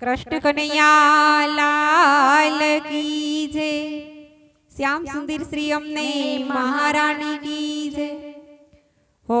કૃષ્ણ કનૈયા લાલ કી જય. શ્યામ સુંદર શ્રી અમને મહારાણી કી જય. હો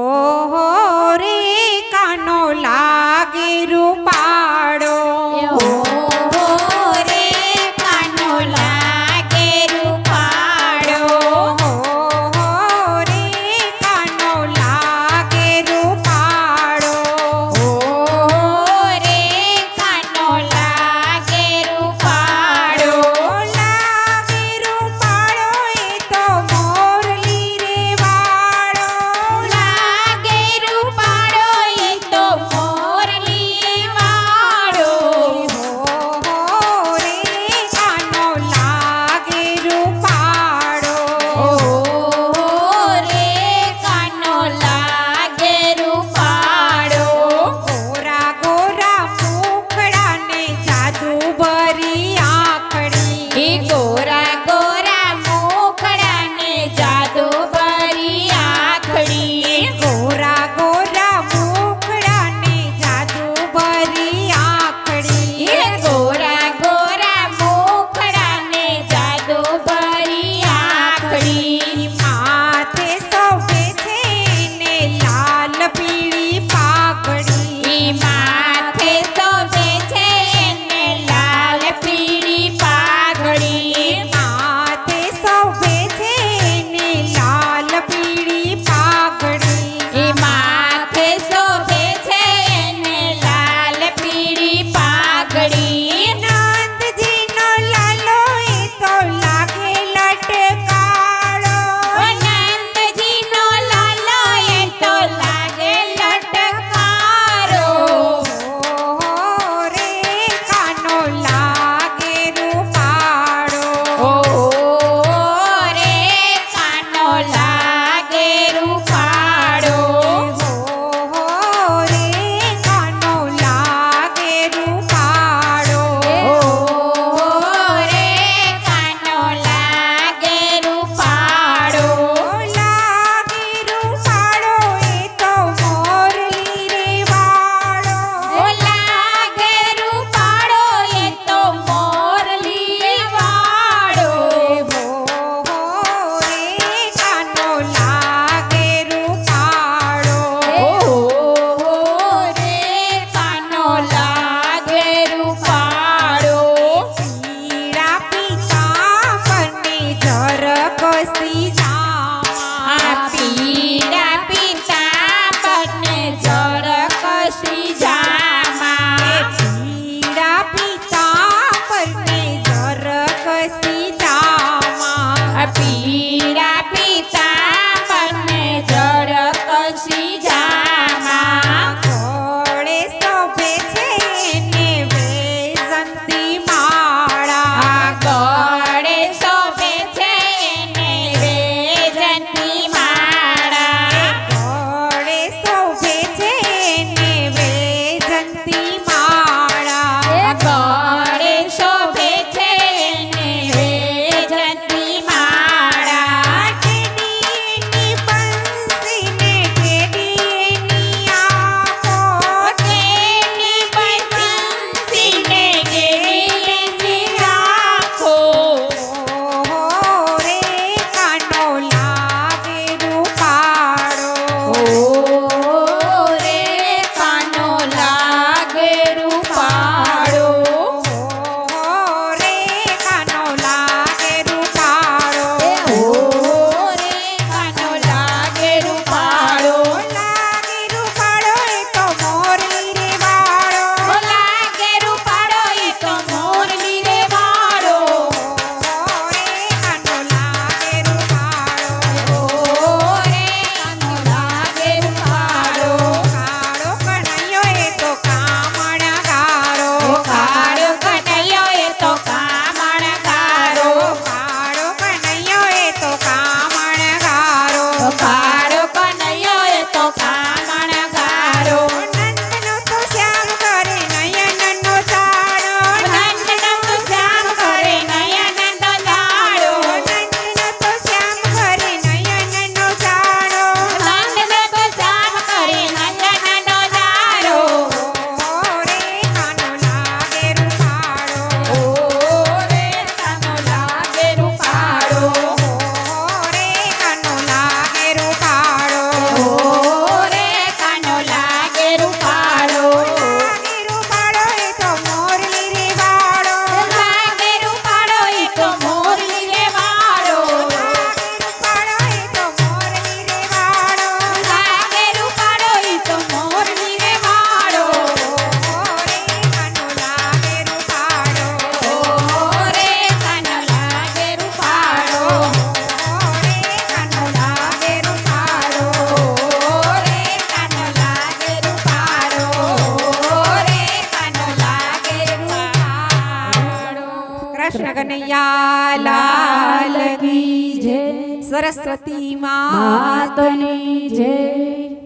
કૃષ્ણ કનૈયા લાલ કી જય. સરસ્વતી માં માતની જય.